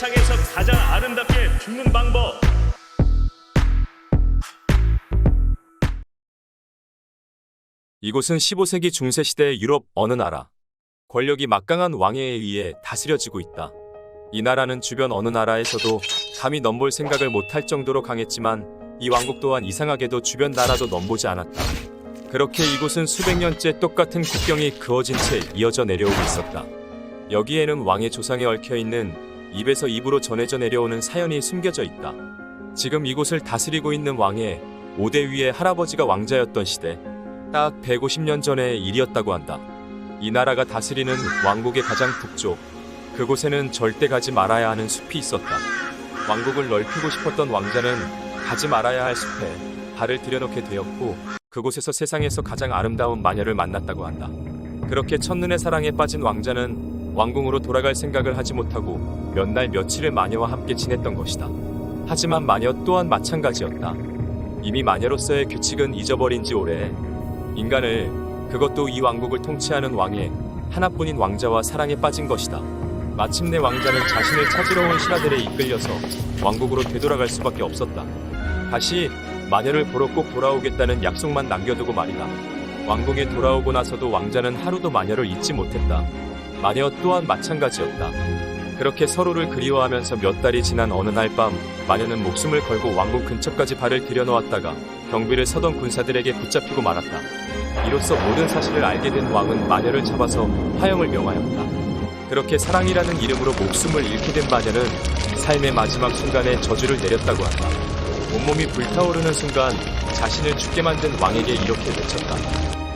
세상에서 가장 아름답게 죽는 방법. 이곳은 15세기 중세 시대의 유럽 어느 나라. 권력이 막강한 왕에 의해 다스려지고 있다. 이 나라는 주변 어느 나라에서도 감히 넘볼 생각을 못할 정도로 강했지만 이 왕국 또한 이상하게도 주변 나라도 넘보지 않았다. 그렇게 이곳은 수백 년째 똑같은 국경이 그어진 채 이어져 내려오고 있었다. 여기에는 왕의 조상에 얽혀 있는 입에서 입으로 전해져 내려오는 사연이 숨겨져 있다. 지금 이곳을 다스리고 있는 왕의 5대 위의 할아버지가 왕자였던 시대, 딱 150년 전의 일이었다고 한다. 이 나라가 다스리는 왕국의 가장 북쪽, 그곳에는 절대 가지 말아야 하는 숲이 있었다. 왕국을 넓히고 싶었던 왕자는 가지 말아야 할 숲에 발을 들여놓게 되었고, 그곳에서 세상에서 가장 아름다운 마녀를 만났다고 한다. 그렇게 첫눈에 사랑에 빠진 왕자는 왕궁으로 돌아갈 생각을 하지 못하고 몇 날 며칠을 마녀와 함께 지냈던 것이다. 하지만 마녀 또한 마찬가지였다. 이미 마녀로서의 규칙은 잊어버린 지 오래 인간을 그것도 이 왕국을 통치하는 왕의 하나뿐인 왕자와 사랑에 빠진 것이다. 마침내 왕자는 자신을 찾으러 온 신하들에 이끌려서 왕국으로 되돌아갈 수밖에 없었다. 다시 마녀를 보러 꼭 돌아오겠다는 약속만 남겨두고 말이다. 왕궁에 돌아오고 나서도 왕자는 하루도 마녀를 잊지 못했다. 마녀 또한 마찬가지였다. 그렇게 서로를 그리워하면서 몇 달이 지난 어느 날 밤 마녀는 목숨을 걸고 왕궁 근처까지 발을 들여놓았다가 경비를 서던 군사들에게 붙잡히고 말았다. 이로써 모든 사실을 알게 된 왕은 마녀를 잡아서 화형을 명하였다. 그렇게 사랑이라는 이름으로 목숨을 잃게 된 마녀는 삶의 마지막 순간에 저주를 내렸다고 한다. 온몸이 불타오르는 순간 자신을 죽게 만든 왕에게 이렇게 외쳤다.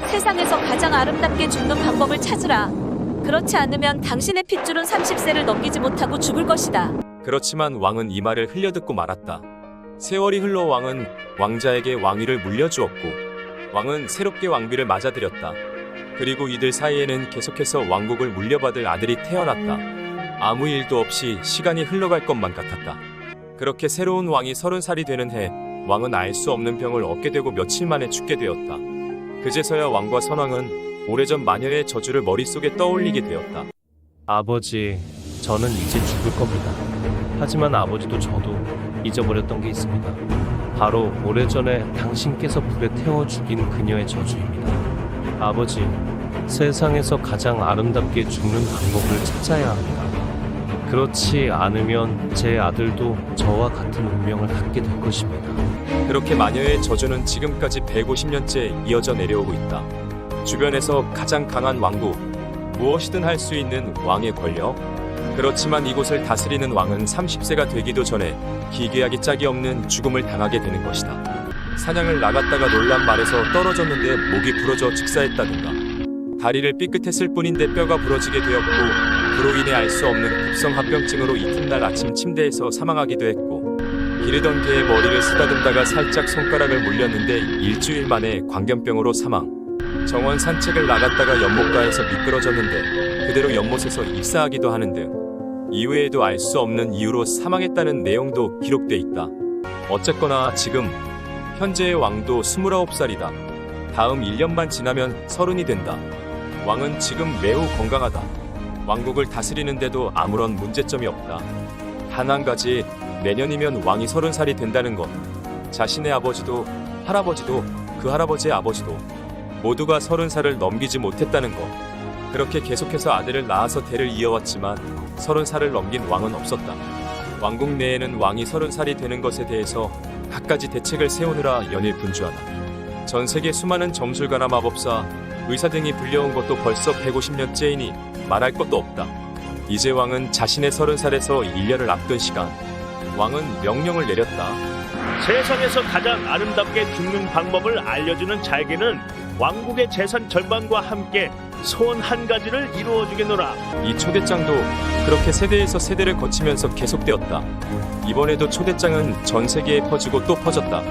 세상에서 가장 아름답게 죽는 방법을 찾으라. 그렇지 않으면 당신의 핏줄은 30세를 넘기지 못하고 죽을 것이다. 그렇지만 왕은 이 말을 흘려듣고 말았다. 세월이 흘러 왕은 왕자에게 왕위를 물려주었고 왕은 새롭게 왕비를 맞아들였다. 그리고 이들 사이에는 계속해서 왕국을 물려받을 아들이 태어났다. 아무 일도 없이 시간이 흘러갈 것만 같았다. 그렇게 새로운 왕이 서른 살이 되는 해 왕은 알 수 없는 병을 얻게 되고 며칠 만에 죽게 되었다. 그제서야 왕과 선왕은 오래전 마녀의 저주를 머릿속에 떠올리게 되었다. 아버지, 저는 이제 죽을 겁니다. 하지만 아버지도 저도 잊어버렸던 게 있습니다. 바로 오래전에 당신께서 불에 태워 죽인 그녀의 저주입니다. 아버지, 세상에서 가장 아름답게 죽는 방법을 찾아야 합니다. 그렇지 않으면 제 아들도 저와 같은 운명을 갖게 될 것입니다. 그렇게 마녀의 저주는 지금까지 150년째 이어져 내려오고 있다. 주변에서 가장 강한 왕국, 무엇이든 할 수 있는 왕의 권력. 그렇지만 이곳을 다스리는 왕은 30세가 되기도 전에 기괴하기 짝이 없는 죽음을 당하게 되는 것이다. 사냥을 나갔다가 놀란 말에서 떨어졌는데 목이 부러져 즉사했다든가. 다리를 삐끗했을 뿐인데 뼈가 부러지게 되었고 그로 인해 알 수 없는 급성 합병증으로 이튿날 아침 침대에서 사망하기도 했고 기르던 개의 머리를 쓰다듬다가 살짝 손가락을 물렸는데 일주일 만에 광견병으로 사망. 정원 산책을 나갔다가 연못가에서 미끄러졌는데 그대로 연못에서 입사하기도 하는 등 이외에도 알 수 없는 이유로 사망했다는 내용도 기록돼 있다. 어쨌거나 지금 현재의 왕도 29살이다. 다음 1년만 지나면 서른이 된다. 왕은 지금 매우 건강하다. 왕국을 다스리는데도 아무런 문제점이 없다. 단 한 가지 내년이면 왕이 서른 살이 된다는 것. 자신의 아버지도 할아버지도 그 할아버지의 아버지도 모두가 서른 살을 넘기지 못했다는 것. 그렇게 계속해서 아들을 낳아서 대를 이어왔지만 서른 살을 넘긴 왕은 없었다. 왕국 내에는 왕이 서른 살이 되는 것에 대해서 갖가지 대책을 세우느라 연일 분주하다. 전 세계 수많은 점술가나 마법사, 의사 등이 불려온 것도 벌써 150년째이니 말할 것도 없다. 이제 왕은 자신의 서른 살에서 1년을 앞둔 시간, 왕은 명령을 내렸다. 세상에서 가장 아름답게 죽는 방법을 알려주는 자에게는 왕국의 재산 절반과 함께 소원 한 가지를 이루어주겠노라. 이 초대장도 그렇게 세대에서 세대를 거치면서 계속되었다. 이번에도 초대장은 전 세계에 퍼지고 또 퍼졌다.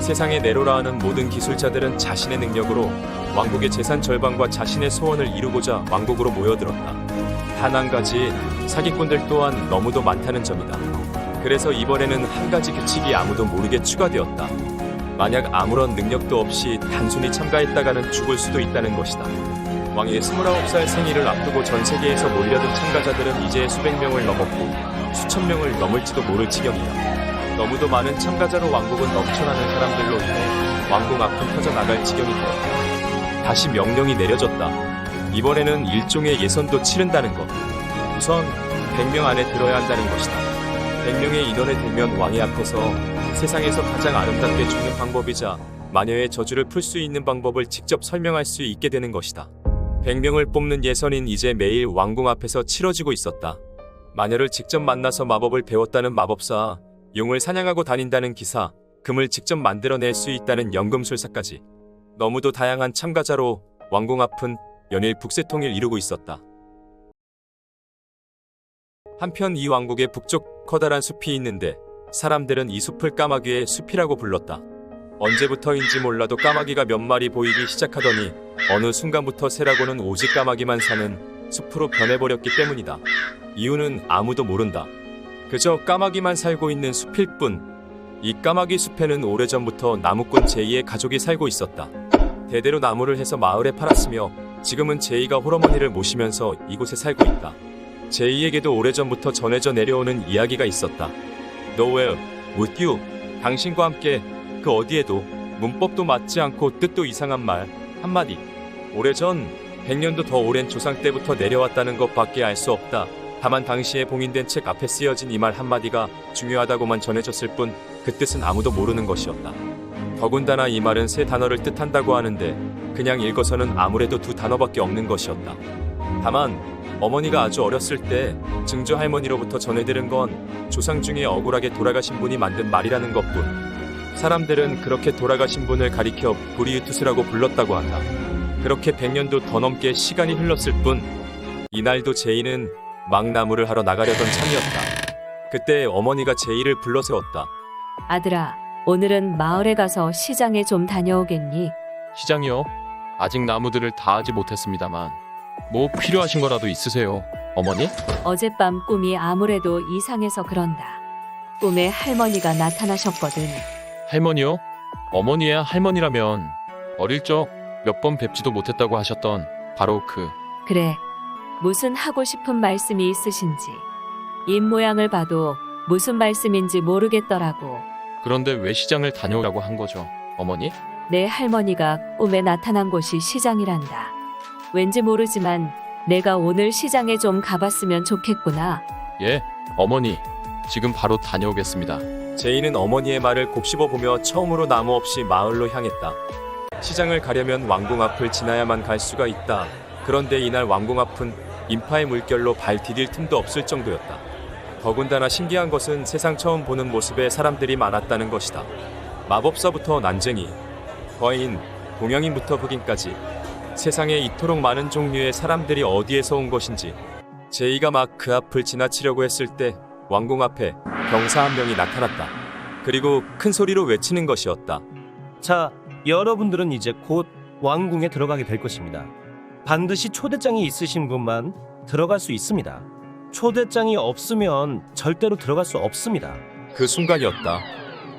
세상에 내로라 하는 모든 기술자들은 자신의 능력으로 왕국의 재산 절반과 자신의 소원을 이루고자 왕국으로 모여들었다. 단 한 가지 사기꾼들 또한 너무도 많다는 점이다. 그래서 이번에는 한 가지 규칙이 아무도 모르게 추가되었다. 만약 아무런 능력도 없이 단순히 참가했다가는 죽을 수도 있다는 것이다. 왕의 29살 생일을 앞두고 전 세계에서 몰려든 참가자들은 이제 수백 명을 넘었고 수천 명을 넘을지도 모를 지경이다. 너무도 많은 참가자로 왕국은 넘쳐나는 사람들로 인해 왕궁 앞은 터져나갈 지경이 되었다. 다시 명령이 내려졌다. 이번에는 일종의 예선도 치른다는 것. 우선 100명 안에 들어야 한다는 것이다. 100명의 인원에 들면 왕의 앞에서 세상에서 가장 아름답게 죽는 방법이자 마녀의 저주를 풀 수 있는 방법을 직접 설명할 수 있게 되는 것이다. 100명을 뽑는 예선인 이제 매일 왕궁 앞에서 치러지고 있었다. 마녀를 직접 만나서 마법을 배웠다는 마법사, 용을 사냥하고 다닌다는 기사, 금을 직접 만들어낼 수 있다는 연금술사까지. 너무도 다양한 참가자로 왕궁 앞은 연일 북새통일 이루고 있었다. 한편 이 왕국의 북쪽 커다란 숲이 있는데 사람들은 이 숲을 까마귀의 숲이라고 불렀다. 언제부터인지 몰라도 까마귀가 몇 마리 보이기 시작하더니 어느 순간부터 새라고는 오직 까마귀만 사는 숲으로 변해버렸기 때문이다. 이유는 아무도 모른다. 그저 까마귀만 살고 있는 숲일 뿐. 이 까마귀 숲에는 오래전부터 나무꾼 제이의 가족이 살고 있었다. 대대로 나무를 해서 마을에 팔았으며 지금은 제이가 홀어머니를 모시면서 이곳에 살고 있다. 제이에게도 오래전부터 전해져 내려오는 이야기가 있었다. Nowhere with you. 당신과 함께 그 어디에도 문법도 맞지 않고 뜻도 이상한 말 한마디. 오래전 100년도 더 오랜 조상 때부터 내려왔다는 것밖에 알 수 없다. 다만 당시에 봉인된 책 앞에 쓰여진 이 말 한마디가 중요하다고만 전해졌을 뿐 그 뜻은 아무도 모르는 것이었다. 더군다나 이 말은 세 단어를 뜻한다고 하는데 그냥 읽어서는 아무래도 두 단어밖에 없는 것이었다. 다만 어머니가 아주 어렸을 때 증조 할머니로부터 전해들은 건 조상 중에 억울하게 돌아가신 분이 만든 말이라는 것뿐. 사람들은 그렇게 돌아가신 분을 가리켜 브리우투스라고 불렀다고 한다. 그렇게 100년도 더 넘게 시간이 흘렀을 뿐 이날도 제이는 막나무를 하러 나가려던 참이었다. 그때 어머니가 제이를 불러 세웠다. 아들아, 오늘은 마을에 가서 시장에 좀 다녀오겠니? 시장이요? 아직 나무들을 다 하지 못했습니다만 뭐 필요하신 거라도 있으세요, 어머니? 어젯밤 꿈이 아무래도 이상해서 그런다. 꿈에 할머니가 나타나셨거든. 할머니요? 어머니야 할머니라면 어릴 적 몇 번 뵙지도 못했다고 하셨던 바로 그 그래, 무슨 하고 싶은 말씀이 있으신지. 입 모양을 봐도 무슨 말씀인지 모르겠더라고. 그런데 왜 시장을 다녀오라고 한 거죠, 어머니? 내 할머니가 꿈에 나타난 곳이 시장이란다. 왠지 모르지만 내가 오늘 시장에 좀 가봤으면 좋겠구나. 예, 어머니. 지금 바로 다녀오겠습니다. 제이는 어머니의 말을 곱씹어 보며 처음으로 나무 없이 마을로 향했다. 시장을 가려면 왕궁 앞을 지나야만 갈 수가 있다. 그런데 이날 왕궁 앞은 인파의 물결로 발 디딜 틈도 없을 정도였다. 더군다나 신기한 것은 세상 처음 보는 모습에 사람들이 많았다는 것이다. 마법사부터 난쟁이, 거인, 동양인부터 흑인까지 세상에 이토록 많은 종류의 사람들이 어디에서 온 것인지 제이가 막 그 앞을 지나치려고 했을 때 왕궁 앞에 병사 한 명이 나타났다. 그리고 큰 소리로 외치는 것이었다. 자, 여러분들은 이제 곧 왕궁에 들어가게 될 것입니다. 반드시 초대장이 있으신 분만 들어갈 수 있습니다. 초대장이 없으면 절대로 들어갈 수 없습니다. 그 순간이었다.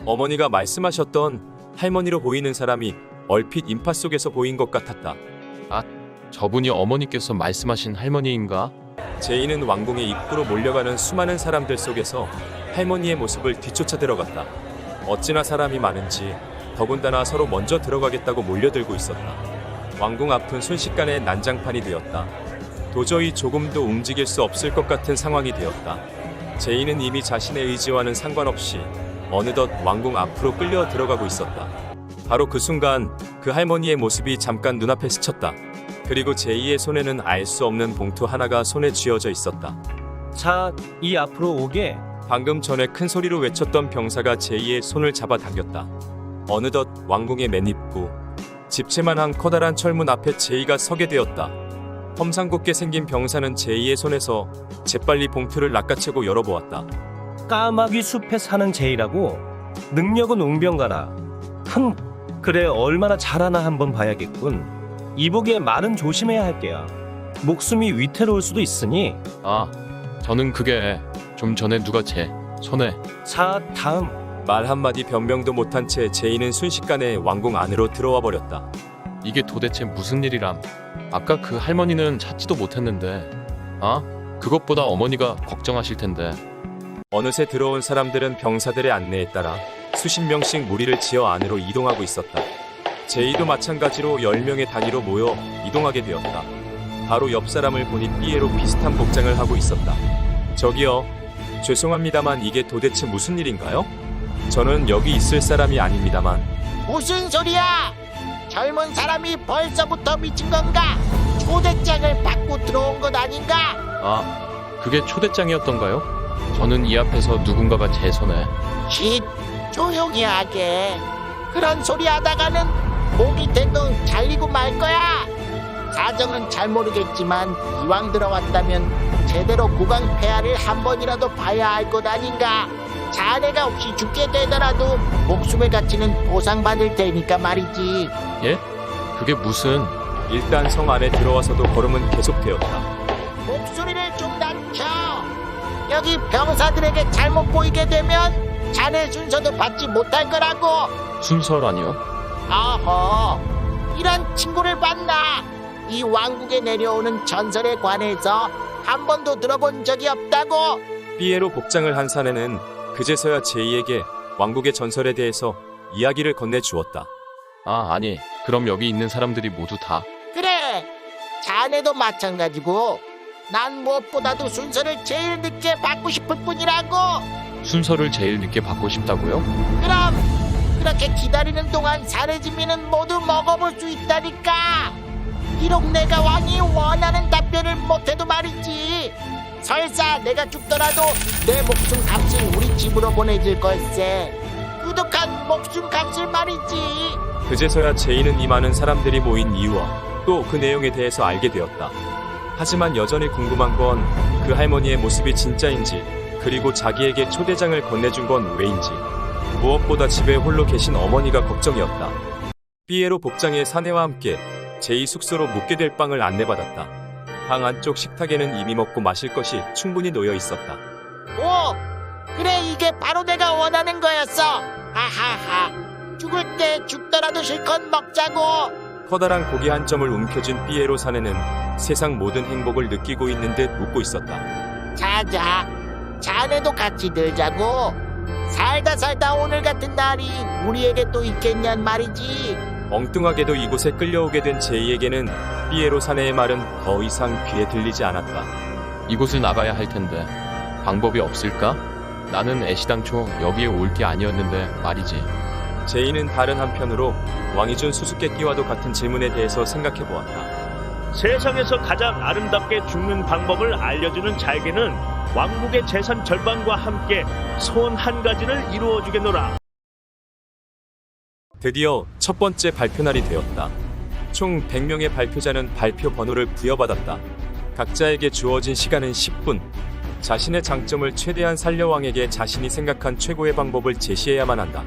어머니가 말씀하셨던 할머니로 보이는 사람이 얼핏 인파 속에서 보인 것 같았다. 저분이 어머니께서 말씀하신 할머니인가? 제이는 왕궁의 입구로 몰려가는 수많은 사람들 속에서 할머니의 모습을 뒤쫓아 들어갔다. 어찌나 사람이 많은지 더군다나 서로 먼저 들어가겠다고 몰려들고 있었다. 왕궁 앞은 순식간에 난장판이 되었다. 도저히 조금도 움직일 수 없을 것 같은 상황이 되었다. 제이는 이미 자신의 의지와는 상관없이 어느덧 왕궁 앞으로 끌려 들어가고 있었다. 바로 그 순간 그 할머니의 모습이 잠깐 눈앞에 스쳤다. 그리고 제이의 손에는 알 수 없는 봉투 하나가 손에 쥐어져 있었다. 자, 이 앞으로 오게. 방금 전에 큰 소리로 외쳤던 병사가 제이의 손을 잡아 당겼다. 어느덧 왕궁의 맨 입구 집채만한 커다란 철문 앞에 제이가 서게 되었다. 험상궂게 생긴 병사는 제이의 손에서 재빨리 봉투를 낚아채고 열어보았다. 까마귀 숲에 사는 제이라고 능력은 웅변가라. 흠, 그래 얼마나 잘하나 한번 봐야겠군. 이복의 말은 조심해야 할게요. 목숨이 위태로울 수도 있으니 아, 저는 그게 좀 전에 누가 제 손에 자 다음 말 한마디 변명도 못한 채 제이는 순식간에 왕궁 안으로 들어와 버렸다. 이게 도대체 무슨 일이람? 아까 그 할머니는 찾지도 못했는데, 아? 그것보다 어머니가 걱정하실 텐데. 어느새 들어온 사람들은 병사들의 안내에 따라 수십 명씩 무리를 지어 안으로 이동하고 있었다. 제이도 마찬가지로 10명의 단위로 모여 이동하게 되었다. 바로 옆 사람을 보니 삐에로 비슷한 복장을 하고 있었다. 저기요. 죄송합니다만 이게 도대체 무슨 일인가요? 저는 여기 있을 사람이 아닙니다만 무슨 소리야? 젊은 사람이 벌써부터 미친 건가? 초대장을 받고 들어온 것 아닌가? 아, 그게 초대장이었던가요? 저는 이 앞에서 누군가가 제 손에 쉿, 조용히 하게. 그런 소리 하다가는 목이 댕덩 잘리고 말 거야. 사정은 잘 모르겠지만 이왕 들어왔다면 제대로 구강 폐하를 한 번이라도 봐야 할 것 아닌가? 자네가 혹시 죽게 되더라도 목숨의 가치는 보상받을 테니까 말이지. 그게 무슨 일단 성 안에 들어와서도 걸음은 계속되었다. 목소리를 좀 낮춰. 여기 병사들에게 잘못 보이게 되면 자네 순서도 받지 못할 거라고. 순서라니요? 어허, 이런 친구를 봤나? 이 왕국에 내려오는 전설에 관해서 한 번도 들어본 적이 없다고. 삐에로 복장을 한 사내는 그제서야 제이에게 왕국의 전설에 대해서 이야기를 건네주었다. 아, 아니. 그럼 여기 있는 사람들이 모두 다 그래, 자네도 마찬가지고. 난 무엇보다도 순서를 제일 늦게 받고 싶을 뿐이라고. 순서를 제일 늦게 받고 싶다고요? 그럼 그렇게 기다리는 동안 사례지민은 모두 먹어볼 수 있다니까. 비록 내가 왕이 원하는 답변을 못해도 말이지. 설사 내가 죽더라도 내 목숨 값을 우리 집으로 보내줄 걸세. 유독한 목숨 값을 말이지. 그제서야 제이는 이 많은 사람들이 모인 이유와 또 그 내용에 대해서 알게 되었다. 하지만 여전히 궁금한 건 그 할머니의 모습이 진짜인지 그리고 자기에게 초대장을 건네준 건 왜인지 무엇보다 집에 홀로 계신 어머니가 걱정이었다. 삐에로 복장의 사내와 함께 제이 숙소로 묵게 될 방을 안내받았다. 방 안쪽 식탁에는 이미 먹고 마실 것이 충분히 놓여 있었다. 오, 그래 이게 바로 내가 원하는 거였어. 하하하. 죽을 때 죽더라도 실컷 먹자고. 커다란 고기 한 점을 움켜쥔 삐에로 사내는 세상 모든 행복을 느끼고 있는 듯 웃고 있었다. 자자, 자네도 같이 들자고. 살다 살다 오늘 같은 날이 우리에게 또 있겠냔 말이지. 엉뚱하게도 이곳에 끌려오게 된 제이에게는 삐에로 사내의 말은 더 이상 귀에 들리지 않았다. 이곳을 나가야 할 텐데 방법이 없을까? 나는 애시당초 여기에 올 게 아니었는데 말이지. 제이는 다른 한편으로 왕이 준 수수께끼와도 같은 질문에 대해서 생각해 보았다. 세상에서 가장 아름답게 죽는 방법을 알려주는 자에게는 왕국의 재산 절반과 함께 소원 한 가지를 이루어 주겠노라. 드디어 첫 번째 발표 날이 되었다. 총 100명의 발표자는 발표 번호를 부여받았다. 각자에게 주어진 시간은 10분. 자신의 장점을 최대한 살려 왕에게 자신이 생각한 최고의 방법을 제시해야만 한다.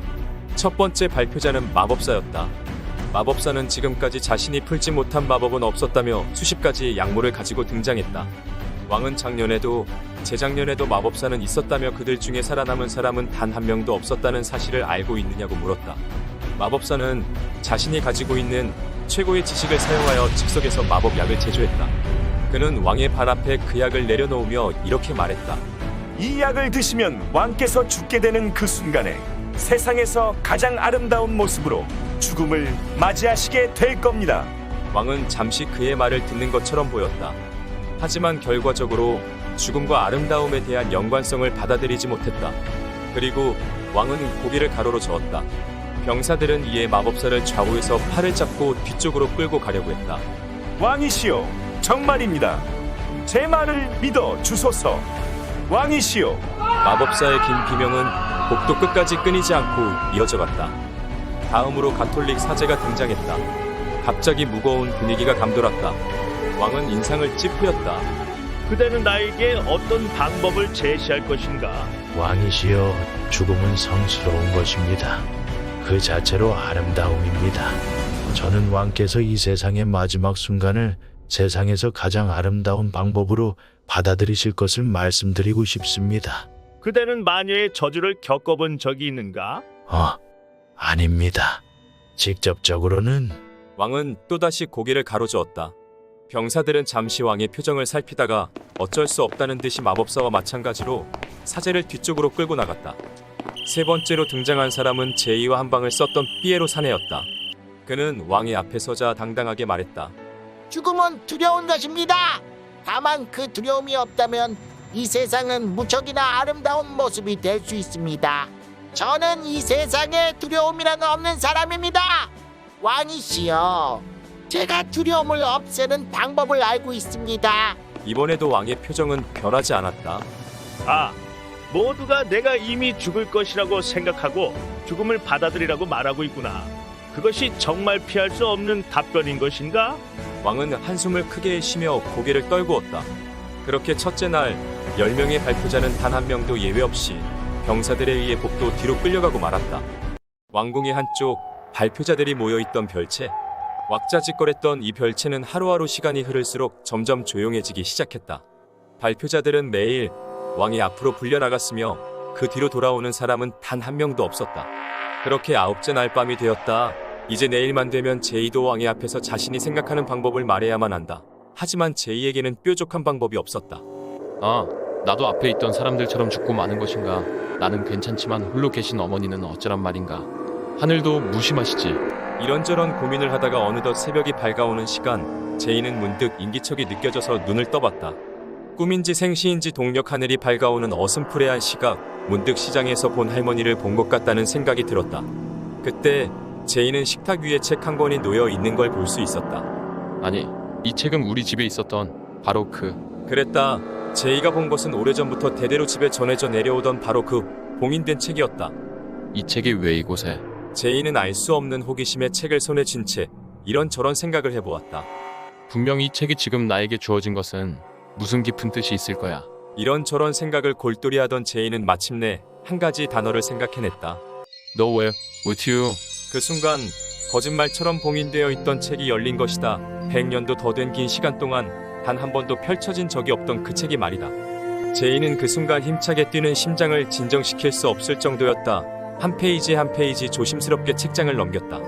첫 번째 발표자는 마법사였다. 마법사는 지금까지 자신이 풀지 못한 마법은 없었다며 수십 가지의 약물을 가지고 등장했다. 왕은 작년에도 재작년에도 마법사는 있었다며 그들 중에 살아남은 사람은 단 한 명도 없었다는 사실을 알고 있느냐고 물었다. 마법사는 자신이 가지고 있는 최고의 지식을 사용하여 즉석에서 마법약을 제조했다. 그는 왕의 발 앞에 그 약을 내려놓으며 이렇게 말했다. 이 약을 드시면 왕께서 죽게 되는 그 순간에 세상에서 가장 아름다운 모습으로 죽음을 맞이하시게 될 겁니다. 왕은 잠시 그의 말을 듣는 것처럼 보였다. 하지만 결과적으로 죽음과 아름다움에 대한 연관성을 받아들이지 못했다. 그리고 왕은 고기를 가로로 저었다. 병사들은 이에 마법사를 좌우에서 팔을 잡고 뒤쪽으로 끌고 가려고 했다. 왕이시여, 정말입니다. 제 말을 믿어 주소서. 왕이시여, 마법사의 긴 비명은 복도 끝까지 끊이지 않고 이어져 갔다. 다음으로 가톨릭 사제가 등장했다. 갑자기 무거운 분위기가 감돌았다. 왕은 인상을 찌푸렸다. 그대는 나에게 어떤 방법을 제시할 것인가? 왕이시여 죽음은 성스러운 것입니다. 그 자체로 아름다움입니다. 저는 왕께서 이 세상의 마지막 순간을 세상에서 가장 아름다운 방법으로 받아들이실 것을 말씀드리고 싶습니다. 그대는 마녀의 저주를 겪어본 적이 있는가? 어, 아닙니다. 직접적으로는 왕은 또다시 고개를 가로저었다. 병사들은 잠시 왕의 표정을 살피다가 어쩔 수 없다는 듯이 마법사와 마찬가지로 사제를 뒤쪽으로 끌고 나갔다. 세 번째로 등장한 사람은 제이와 한 방을 썼던 피에로 사내였다. 그는 왕의 앞에 서자 당당하게 말했다. 죽음은 두려운 것입니다. 다만 그 두려움이 없다면 이 세상은 무척이나 아름다운 모습이 될 수 있습니다. 저는 이 세상에 두려움이라는 없는 사람입니다. 왕이시여, 제가 두려움을 없애는 방법을 알고 있습니다. 이번에도 왕의 표정은 변하지 않았다. 아, 모두가 내가 이미 죽을 것이라고 생각하고 죽음을 받아들이라고 말하고 있구나. 그것이 정말 피할 수 없는 답변인 것인가? 왕은 한숨을 크게 쉬며 고개를 떨구었다. 그렇게 첫째 날 10명의 발표자는 단 한 명도 예외 없이 병사들에 의해 복도 뒤로 끌려가고 말았다. 왕궁의 한쪽 발표자들이 모여있던 별채. 왁자지껄했던 이 별채는 하루하루 시간이 흐를수록 점점 조용해지기 시작했다. 발표자들은 매일 왕이 앞으로 불려나갔으며 그 뒤로 돌아오는 사람은 단 한 명도 없었다. 그렇게 아홉째 날 밤이 되었다. 이제 내일만 되면 제이도 왕의 앞에서 자신이 생각하는 방법을 말해야만 한다. 하지만 제이에게는 뾰족한 방법이 없었다. 아, 나도 앞에 있던 사람들처럼 죽고 마는 것인가? 나는 괜찮지만 홀로 계신 어머니는 어쩌란 말인가? 하늘도 무심하시지. 이런저런 고민을 하다가 어느덧 새벽이 밝아오는 시간, 제이는 문득 인기척이 느껴져서 눈을 떠봤다. 꿈인지 생시인지 동력 하늘이 밝아오는 어슴푸레한 시각, 문득 시장에서 본 할머니를 본 것 같다는 생각이 들었다. 그때 제이는 식탁 위에 책 한 권이 놓여 있는 걸 볼 수 있었다. 아니, 이 책은 우리 집에 있었던 바로 그 그랬다. 제이가 본 것은 오래전부터 대대로 집에 전해져 내려오던 바로 그 봉인된 책이었다. 이 책이 왜 이곳에? 제이는 알 수 없는 호기심에 책을 손에 쥔 채 이런저런 생각을 해보았다. 분명 이 책이 지금 나에게 주어진 것은 무슨 깊은 뜻이 있을 거야. 이런저런 생각을 골똘히 하던 제이는 마침내 한 가지 단어를 생각해냈다. 너 왜? with you? 그 순간 거짓말처럼 봉인되어 있던 책이 열린 것이다. 100년도 더 된 긴 시간 동안 단 한 번도 펼쳐진 적이 없던 그 책이 말이다. 제이는 그 순간 힘차게 뛰는 심장을 진정시킬 수 없을 정도였다. 한 페이지 한 페이지 조심스럽게 책장을 넘겼다.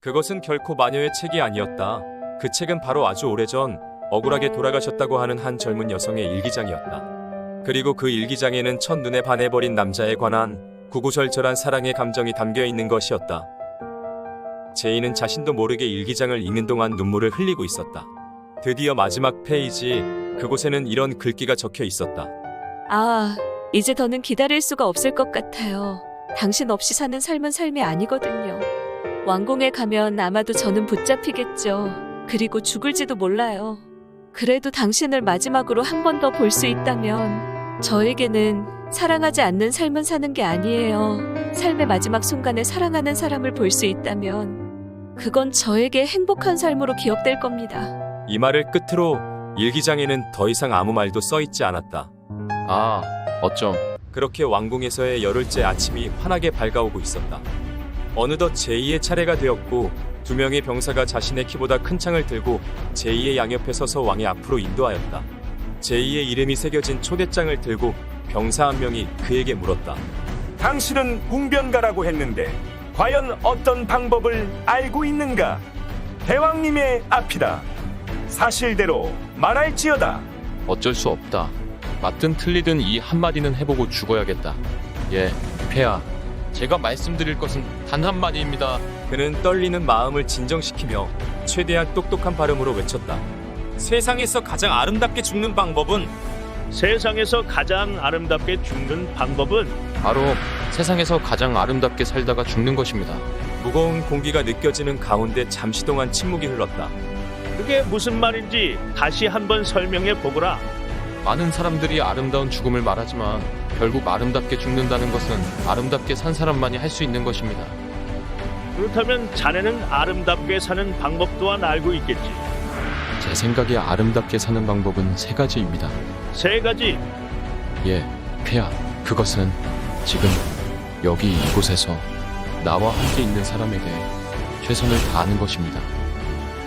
그것은 결코 마녀의 책이 아니었다. 그 책은 바로 아주 오래전 억울하게 돌아가셨다고 하는 한 젊은 여성의 일기장이었다. 그리고 그 일기장에는 첫눈에 반해버린 남자에 관한 구구절절한 사랑의 감정이 담겨 있는 것이었다. 제이는 자신도 모르게 일기장을 읽는 동안 눈물을 흘리고 있었다. 드디어 마지막 페이지, 그곳에는 이런 글귀가 적혀 있었다. 아, 이제 더는 기다릴 수가 없을 것 같아요. 당신 없이 사는 삶은 삶이 아니거든요. 왕궁에 가면 아마도 저는 붙잡히겠죠. 그리고 죽을지도 몰라요. 그래도 당신을 마지막으로 한 번 더 볼 수 있다면 저에게는 사랑하지 않는 삶은 사는 게 아니에요. 삶의 마지막 순간에 사랑하는 사람을 볼 수 있다면 그건 저에게 행복한 삶으로 기억될 겁니다. 이 말을 끝으로 일기장에는 더 이상 아무 말도 써 있지 않았다. 아, 어쩜. 그렇게 왕궁에서의 열흘째 아침이 환하게 밝아오고 있었다. 어느덧 제2의 차례가 되었고 두 명의 병사가 자신의 키보다 큰 창을 들고 제2의 양옆에 서서 왕의 앞으로 인도하였다. 제2의 이름이 새겨진 초대장을 들고 병사 한 명이 그에게 물었다. 당신은 웅변가라고 했는데 과연 어떤 방법을 알고 있는가? 대왕님의 앞이다. 사실대로 말할지어다. 어쩔 수 없다. 맞든 틀리든 이 한마디는 해보고 죽어야겠다. 예, 폐하. 제가 말씀드릴 것은 단 한마디입니다. 그는 떨리는 마음을 진정시키며 최대한 똑똑한 발음으로 외쳤다. 세상에서 가장 아름답게 죽는 방법은 세상에서 가장 아름답게 죽는 방법은 바로 세상에서 가장 아름답게 살다가 죽는 것입니다. 무거운 공기가 느껴지는 가운데 잠시 동안 침묵이 흘렀다. 그게 무슨 말인지 다시 한번 설명해 보거라. 많은 사람들이 아름다운 죽음을 말하지만 결국 아름답게 죽는다는 것은 아름답게 산 사람만이 할 수 있는 것입니다. 그렇다면 자네는 아름답게 사는 방법 또한 알고 있겠지. 제 생각에 아름답게 사는 방법은 세 가지입니다. 세 가지. 예, 폐하. 그것은 지금 여기 이곳에서 나와 함께 있는 사람에게 최선을 다하는 것입니다.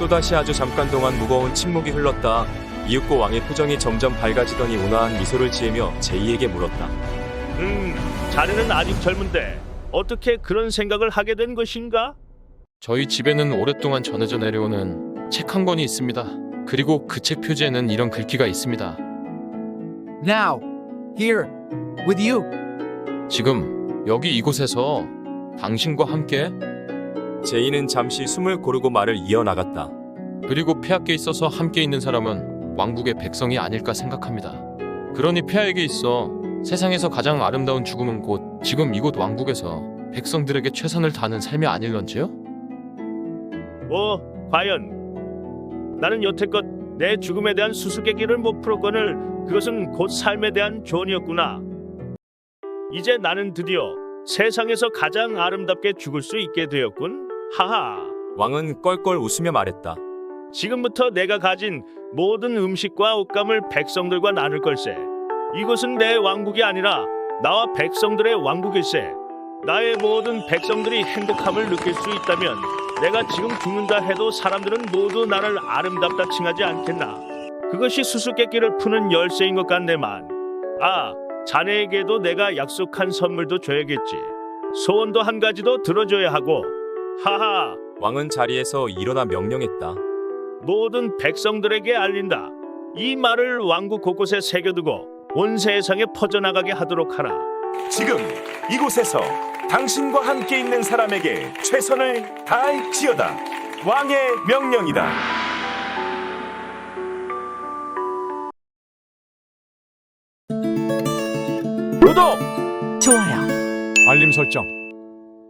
또다시 아주 잠깐 동안 무거운 침묵이 흘렀다. 이윽고 왕의 표정이 점점 밝아지더니 온화한 미소를 지으며 제이에게 물었다. 음, 자네는 아직 젊은데 어떻게 그런 생각을 하게 된 것인가? 저희 집에는 오랫동안 전해져 내려오는 책 한 권이 있습니다. 그리고 그 책 표지에는 이런 글귀가 있습니다. Now, here, with you. 지금 여기 이곳에서 당신과 함께 제이는 잠시 숨을 고르고 말을 이어나갔다. 그리고 폐하께 있어서 함께 있는 사람은 왕국의 백성이 아닐까 생각합니다. 그러니 폐하에게 있어 세상에서 가장 아름다운 죽음은 곧 지금 이곳 왕국에서 백성들에게 최선을 다하는 삶이 아닐런지요? 뭐 과연 나는 여태껏 내 죽음에 대한 수수께끼를 못 풀었거늘 그것은 곧 삶에 대한 조언이었구나. 이제 나는 드디어 세상에서 가장 아름답게 죽을 수 있게 되었군. 하하. 왕은 껄껄 웃으며 말했다. 지금부터 내가 가진 모든 음식과 옷감을 백성들과 나눌 걸세. 이곳은 내 왕국이 아니라 나와 백성들의 왕국일세. 나의 모든 백성들이 행복함을 느낄 수 있다면 내가 지금 죽는다 해도 사람들은 모두 나를 아름답다 칭하지 않겠나. 그것이 수수께끼를 푸는 열쇠인 것 같네만. 아, 자네에게도 내가 약속한 선물도 줘야겠지. 소원도 한 가지도 들어줘야 하고. 하하. 왕은 자리에서 일어나 명령했다. 모든 백성들에게 알린다. 이 말을 왕국 곳곳에 새겨두고 온 세상에 퍼져나가게 하도록 하라. 지금 이곳에서 당신과 함께 있는 사람에게 최선을 다할지어다. 왕의 명령이다. 구독! 좋아요. 알림 설정